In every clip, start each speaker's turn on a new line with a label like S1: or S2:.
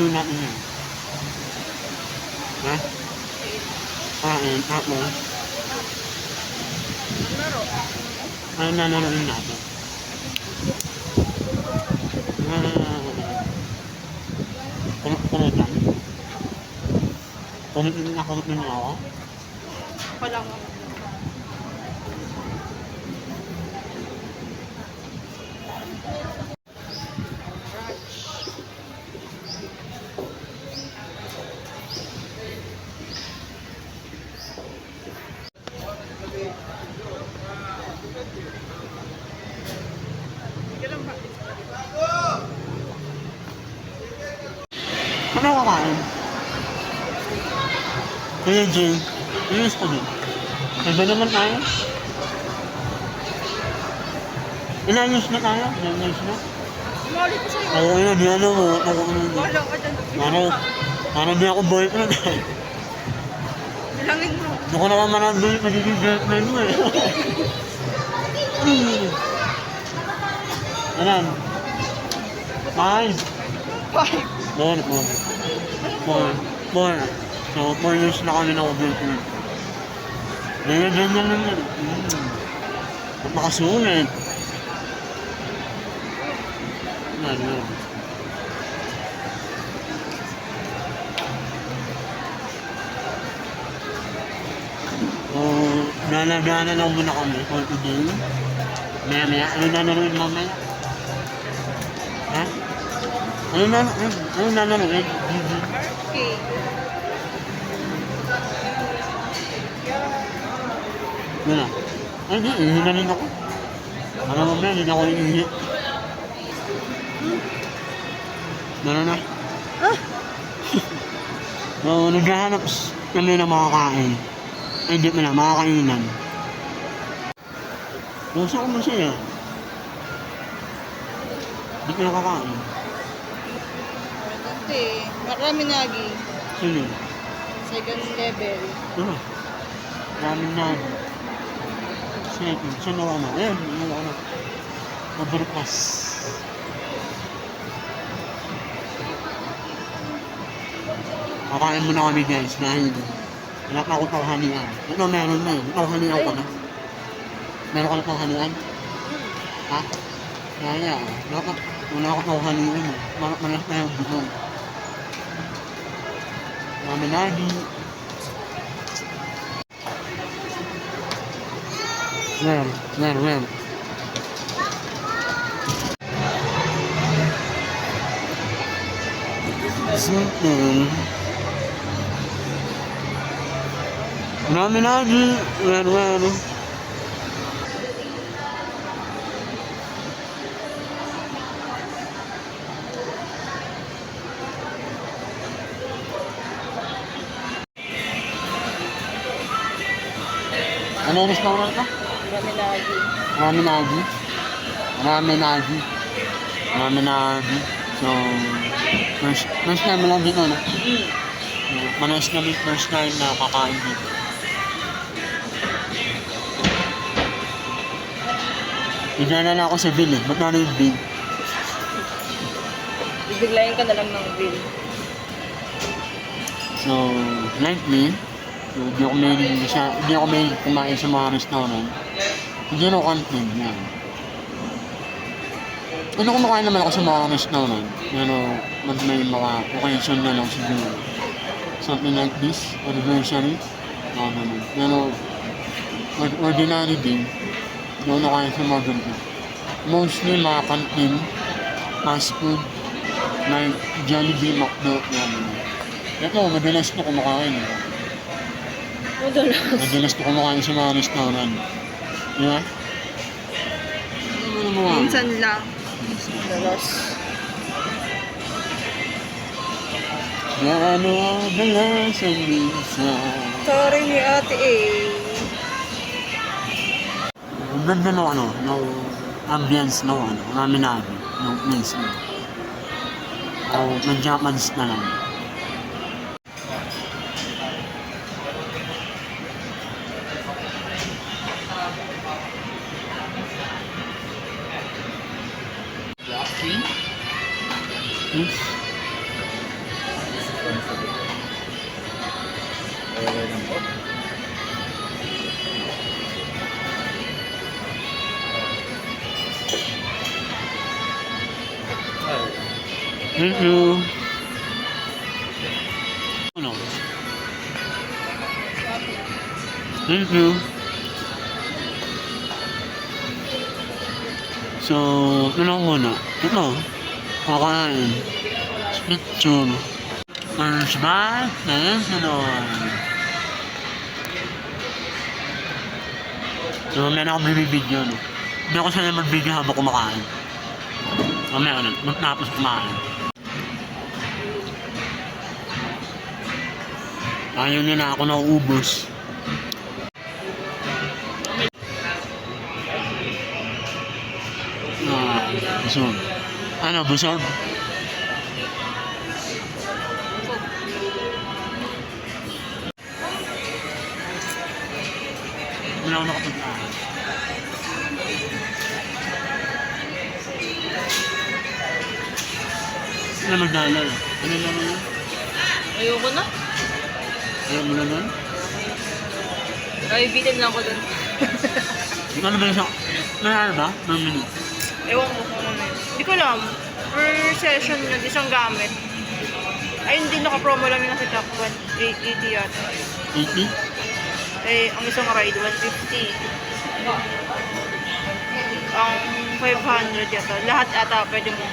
S1: คือนักเนี่ยนะอ่าเอ็นอาพเลยอันนั้นนั่นนั่นนั่นผม
S2: ผ
S1: มเลยจังผมนักผมเป็นหรอ
S2: พอลอง
S1: Ano kakain? Kuya Jay, inis ko din. Iba naman tayo. Years na tayo? Years na?
S2: Sumali ko sa'yo.
S1: Na, di ano mo.
S2: Wala ka dyan.
S1: Ano? Parang di ako boyfriend.
S2: Bilangin mo.
S1: Hindi ko naman maraming magiging girlfriend mo eh. Alam. Five.
S2: Five.
S1: Four, four. Four. Four. So, four years na kami na girlfriend. Ganyan, ganyan lang yun. Mm. Napakasulit. Yan, yan. So, nalagana lang muna kami for today. Maya maya, ano nanaroon mamaya? Ha? Ano na, ano, ano nanaroon? GG.
S2: Okay.
S1: Yun na. Ay, di, ihi na rin ako. Mo ba, hindi na ako ihi. Ano na?
S2: Ah!
S1: So, naghahanap s- kami ng makakain. Ay, di pa na, makakainan. Gusto ko masaya. Di ka nakakain.
S2: Kasi, marami nagi.
S1: Sino?
S2: Second level.
S1: Ano? Ramen na. Second. Sino ako na? Ayan, ano ako na. Overpass. Kakain muna kami guys dahil wala pa akong tanghalian. Ito meron na eh. Tanghalian ko na. Meron ka na tanghalian? Ha? Kaya, dapat wala akong tanghalian eh. Mal- Malas na yung butong. maminadi Mem, na vi Nominadi, mem, mem. Ano yung restaurant ka?
S2: Marami nagi.
S1: Marami nagi. Marami nagi. Marami nagi. So, first, first time lang dito, no?
S2: Mm.
S1: Manas kami first time na kakain dito. Bigyan na lang ako sa bill eh. Ba't na yung bill?
S2: Bibiglayin ka na lang ng bill.
S1: So, lately, so, hindi ako may sa, hindi ako may kumain sa mga restaurant. Hindi ako content yan. Ano kumakain naman ako sa mga restaurant, pero mag may mga occasion na lang siguro. Something like this, anniversary, mga ganun. Pero, or- ordinary din, doon ako kain sa mga ganito. Mostly mga canteen, fast food, like Jollibee, McDo, ganun. Ito, madalas ko kumakain. eh.
S2: Madalas.
S1: Madalas ko kumakain sa mga restaurant. Di ba? Ano naman?
S2: Minsan lang. Madalas.
S1: Gaano madalas ang minsan.
S2: Sorry ni ate eh.
S1: ganda no ano, no ambience no ano, naminabi, no mismo. O, nag-Japanese na lang.
S3: Po.
S1: Thank you. Ano? Thank you. So, ano lang muna? Ito, kakain. Picture. First back, then sunod. So, mamaya na ako bibigyo, no? Hindi ako sanay magbigyo habang kumakain. Mamaya na, matapos kumain. Ayaw niya na ako nauubos. Ah, busog. Ano, busog? Na ako nakapagkain. Ano magdala? Ano lang yun?
S2: Ayoko na.
S1: Ayaw mo na nun?
S2: Ay, bitin lang ko dun.
S1: Ano ba yung sa... Nangyari ba? Ng minute?
S2: Ewan ko ko alam. Per session na isang gamit. Ay, hindi naka-promo lang yung nakita ko. 880 yata.
S1: 80?
S2: Eh, ang isang ride, 150. Ang 500 yata. Lahat ata pwede mo.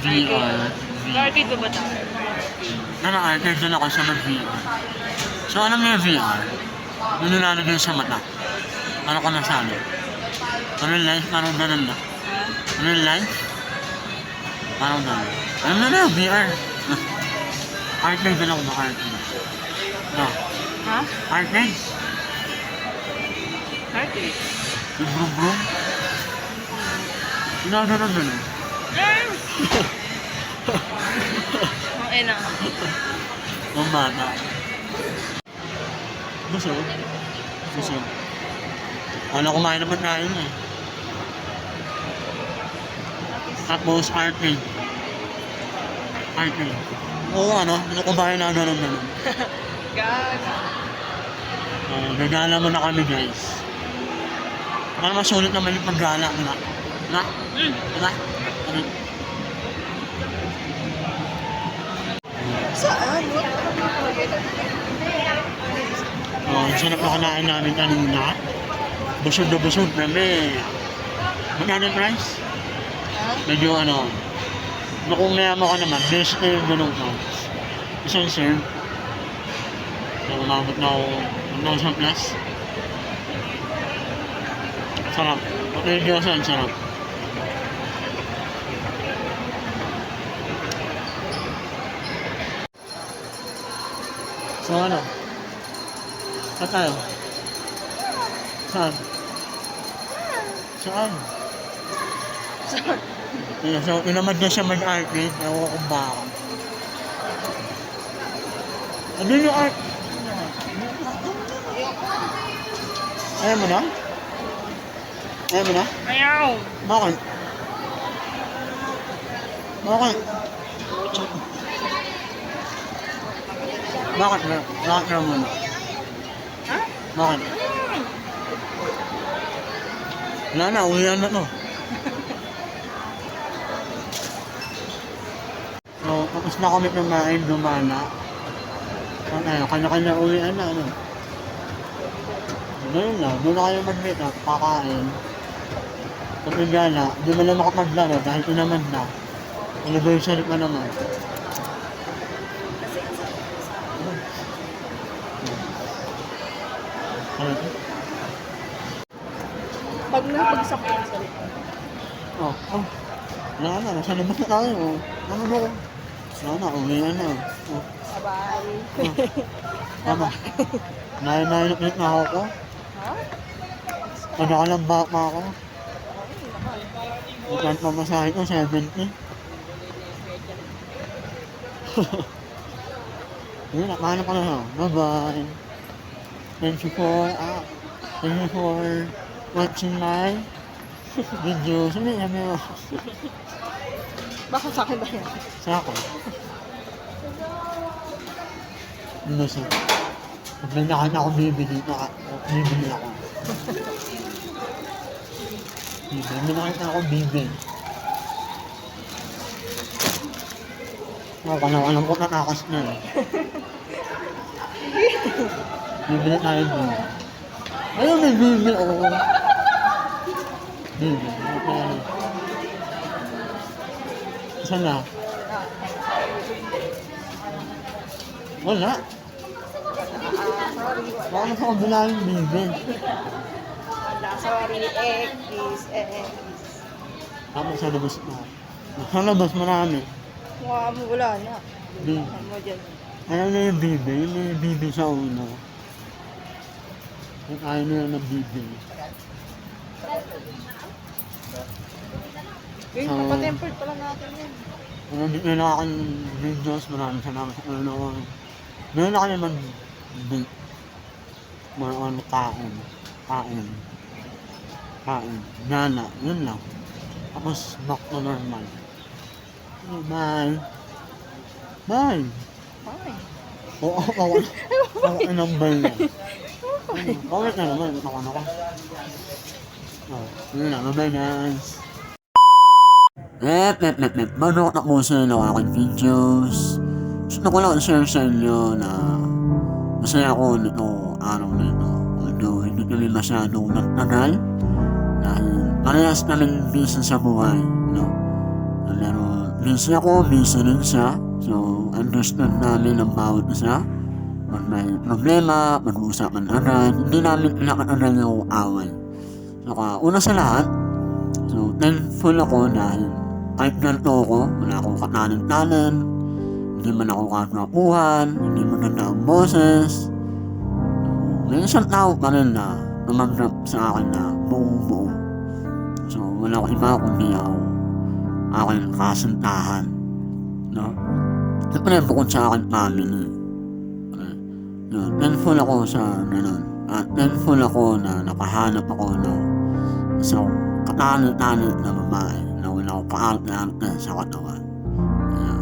S1: VR.
S2: Arcade ba ba tayo?
S1: Ano, arcade doon ako sa mag-VR. So, alam niyo yung VR? Yung nilalagay sa mata. Ano ka nasali? Ano yung life? Parang ganun na. Ano yung life? Parang ganun. Alam na na, VR. arcade doon ako ba arcade? No.
S2: Ha?
S1: Arcade?
S2: Arcade?
S1: Yung brum brum? Ginaganon ganun.
S2: Ang ina.
S1: Ang bata. Busog? Busog. Ano kumain naman tayo eh. Tapos arcade. Arcade. Oo ano, ano kumain na gano'n gano'n.
S2: Gaga.
S1: Uh, gagala mo na kami guys. Para masulit naman yung paggala, di ba? Na?
S2: Mm.
S1: Ba? Ano?
S2: Saan?
S1: Oh, ang sarap na kanain namin kanina. Busog na busog kami. Yung price? Medyo ano, kung mayama ka naman, best na yung ganun ko. Isang serve. So, umabot na ako 1,000 plus. Sarap. Okay, Diyosan, sarap. So ano? Saan tayo? Saan? Saan?
S2: Saan?
S1: Yeah, so, inamad na siya mag-arcade. Ewan kung bakit. Ano yung art? Ayaw mo na? Ayaw mo na?
S2: Ayaw.
S1: Bakit? Bakit? Bakit na? Bakit na muna?
S2: Ha?
S1: Bakit? Wala na, uwihan na to. So, tapos na kami kumain, dumana. Ano tayo, kanya-kanya uwihan na, ano. Ganun lang, doon na kayo mag-meet up, kakain. Pag gala, di mo na makapaglaro dahil inaman na. Anniversary pa naman. Ano?
S2: Pag napagsak ko sa
S1: Oh, oh. Wala na, nasa labas na tayo. Ano ba? Wala na, uwi na na. Oh,
S2: Bye.
S1: oh. Tama. Nai-nai na ako ko.
S2: Ha?
S1: Pagkakalamba pa ako. Magkant pamasahe ko, 70. Yun, nakano ko na ha. Bye-bye. Thank you for, ah, thank you for watching my video. Sabi, sabi mo.
S2: Baka sa akin ba yan?
S1: Sa ako. Ano siya? Pag may nakita ako bibili, naka, bibili ako. Bibili, may nakita ako bibili. Ako na, alam ko natakas na eh. Bibili tayo dito. Ayun, may bibili ako. Bibili. Okay. Saan na? Wala. Baka nasa kabila yung bibig.
S2: Sorry. X is X.
S1: Tapos sa labas na. Sa labas marami.
S2: Mukha mo wala na.
S1: Bibig.
S2: Ano
S1: na yung bibig. Yung bibig sa ulo. Yung ayaw nila ng bibig.
S2: Yung
S1: So-
S2: papatempered pala natin yan.
S1: Kung hindi nila ako ng videos, maraming salamat sa ko. Meron ako naman big. More on kain. Kain. Kain. Gana. Yun lang. Tapos back to normal. Bye. Bye.
S2: Ay.
S1: Oo, ako. Ako ng bye na. Bakit na naman? Ako na ko. Oh, yun na. Bye guys. Net, net, net, net. Bago ako tapusin ang aking videos, gusto ko lang i-share sa inyo na masaya ako nito araw na ito. Although hindi kami masyadong nagtagal dahil parehas kami busy sa buhay, no? Pero busy ako, busy rin siya. So, understand namin ang bawat isa. Pag may problema, mag-uusapan agad, hindi namin pinakatagal yung away. So, una sa lahat, so, thankful ako dahil kahit ganito ako, wala akong katanan-tanan, hindi man ako kagwapuhan, hindi maganda ang boses. May isang tao pa rin na tumanggap sa akin na buong buo. So, wala akong iba kundi ako aking kasintahan. No? Siyempre, bukod sa aking family. Okay. Yun, thankful ako sa ganun. At thankful ako na nakahanap ako ng isang katanit-tanit na babae na ko paarte-arte sa katawan. Kaya,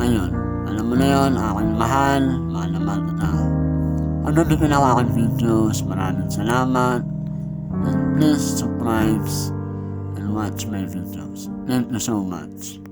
S1: ayun. Alam mo na yun, aking mahal, mahal na mahal kita. Ano din ginawa aking videos, maraming salamat. And please subscribe and watch my videos. Thank you so much.